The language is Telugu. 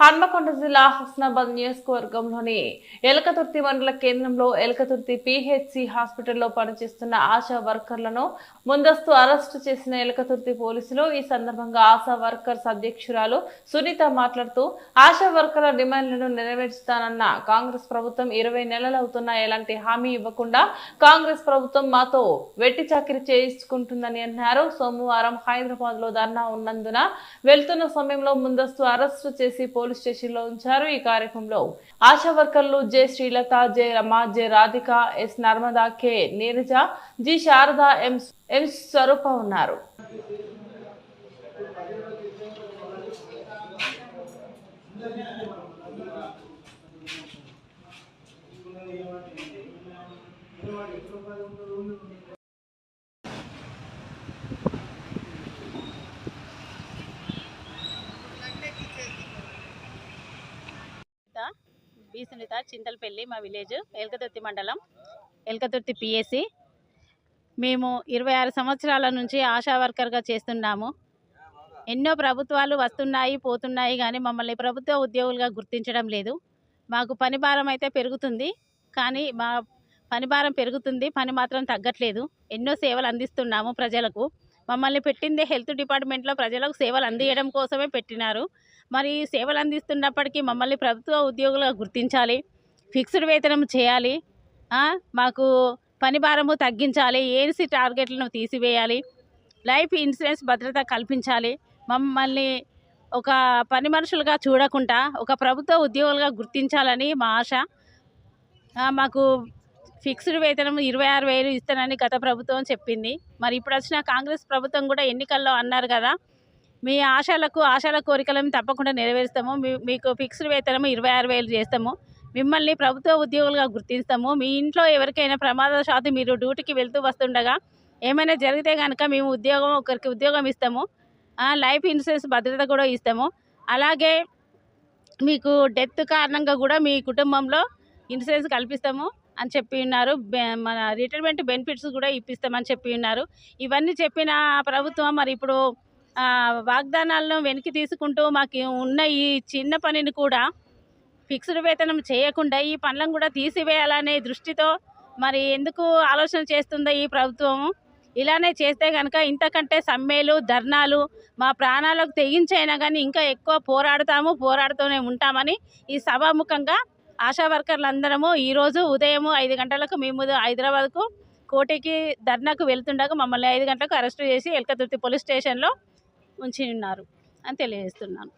హన్మకొండ జిల్లా హస్నాబాద్ నియోజకవర్గంలోని ఎలకతుర్తి మండల కేంద్రంలో ఎలకతుర్తి పిహెచ్సి హాస్పిటల్లో పనిచేస్తున్న ఆశా వర్కర్లను ముందస్తు అరెస్టు చేసిన ఎలకతుర్తి పోలీసులు ఈ సందర్భంగా ఆశా వర్కర్స్ అధ్యక్షురాలు సునీత మాట్లాడుతూ ఆశా వర్కర్ల డిమాండ్లను నెరవేర్చుతానన్న కాంగ్రెస్ ప్రభుత్వం ఇరవై నెలలవుతున్నా ఎలాంటి హామీ ఇవ్వకుండా కాంగ్రెస్ ప్రభుత్వం మాతో వెట్టి చాకిరి చేయించుకుంటుందని అన్నారు. సోమవారం హైదరాబాద్లో ధర్నా ఉన్నందున వెళ్తున్న సమయంలో ముందస్తు అరెస్టు చేసి పోలీస్ స్టేషన్లో ఉంచారు ఈ కార్యక్రమంలో. ఆశా వర్కర్లు J Srilatha J Rama J Radhika S Narmada K Neeraja G Sarada M M Swarupa ఉన్నారు సునీత బి సునీత చింతలపల్లి మా విలేజ్ ఎల్కతుర్తి మండలం ఎల్కతుర్తి పిఎస్సి మేము ఇరవై ఆరు సంవత్సరాల నుంచి ఆశా వర్కర్గా చేస్తున్నాము. ఎన్నో ప్రభుత్వాలు వస్తున్నాయి పోతున్నాయి కానీ మమ్మల్ని ప్రభుత్వ ఉద్యోగులుగా గుర్తించడం లేదు. మాకు పని భారం అయితే పెరుగుతుంది కానీ మా పని భారం పెరుగుతుంది పని మాత్రం తగ్గట్లేదు. ఎన్నో సేవలు అందిస్తున్నాము ప్రజలకు. మమ్మల్ని పెట్టిందే హెల్త్ డిపార్ట్మెంట్లో ప్రజలకు సేవలు అందించడం కోసమే పెట్టినారు. మరి సేవలు అందిస్తున్నప్పటికీ మమ్మల్ని ప్రభుత్వ ఉద్యోగులుగా గుర్తించాలి ఫిక్స్డ్ వేతనం చేయాలి మాకు పని భారము తగ్గించాలి ఏసీ టార్గెట్లను తీసివేయాలి లైఫ్ ఇన్సూరెన్స్ భద్రత కల్పించాలి. మమ్మల్ని ఒక పని మనుషులుగా చూడకుండా ఒక ప్రభుత్వ ఉద్యోగులుగా గుర్తించాలని మా ఆశ. మాకు ఫిక్స్డ్ వేతనం ఇరవై ఆరు వేలు ఇస్తానని గత ప్రభుత్వం చెప్పింది. మరి ఇప్పుడు వచ్చిన కాంగ్రెస్ ప్రభుత్వం కూడా ఎన్నికల్లో అన్నారు కదా మీ ఆశలకు ఆశల కోరికలను తప్పకుండా నెరవేరుస్తాము. మీ- మీకు ఫిక్స్డ్ వేతనం ఇరవై ఆరు వేలు చేస్తాము. మిమ్మల్ని ప్రభుత్వ ఉద్యోగులుగా గుర్తిస్తాము. మీ ఇంట్లో ఎవరికైనా ప్రమాదశాత్తు మీరు డ్యూటీకి వెళ్తూ వస్తుండగా ఏమైనా జరిగితే కనుక మేము ఉద్యోగం ఒకరికి ఉద్యోగం ఇస్తాము. లైఫ్ ఇన్సూరెన్స్ భద్రత కూడా ఇస్తాము. అలాగే మీకు డెత్ కారణంగా కూడా మీ కుటుంబంలో ఇన్సూరెన్స్ కల్పిస్తాము. అని చెప్పి ఉన్నారు బె- మన రిటైర్మెంట్ బెనిఫిట్స్ కూడా ఇప్పిస్తామని చెప్పి ఉన్నారు ఇవన్నీ చెప్పిన ప్రభుత్వం మరి ఇప్పుడు వాగ్దానాలను వెనక్కి తీసుకుంటూ మాకు ఉన్న ఈ చిన్న పనిని కూడా ఫిక్స్డ్ వేతనం చేయకుండా ఈ పనులను కూడా తీసివేయాలనే దృష్టితో మరి ఎందుకు ఆలోచన చేస్తుందో ఈ ప్రభుత్వం. ఇలానే చేస్తే కనుక ఇంతకంటే సమ్మెలు ధర్నాలు మా ప్రాణాలకు తెగించైనా కానీ ఇంకా ఎక్కువ పోరాడుతాము పోరాడుతూనే ఉంటామని ఈ సభాముఖంగా ఆశా వర్కర్లు అందరము ఈరోజు ఉదయం ఐదు గంటలకు మేము హైదరాబాద్కు కోటికి ధర్నాకు వెళ్తుండగా మమ్మల్ని ఐదు గంటలకు అరెస్ట్ చేసి ఎల్కతుర్తి పోలీస్ స్టేషన్లో ఉంచి ఉన్నారు అని తెలియజేస్తున్నాను.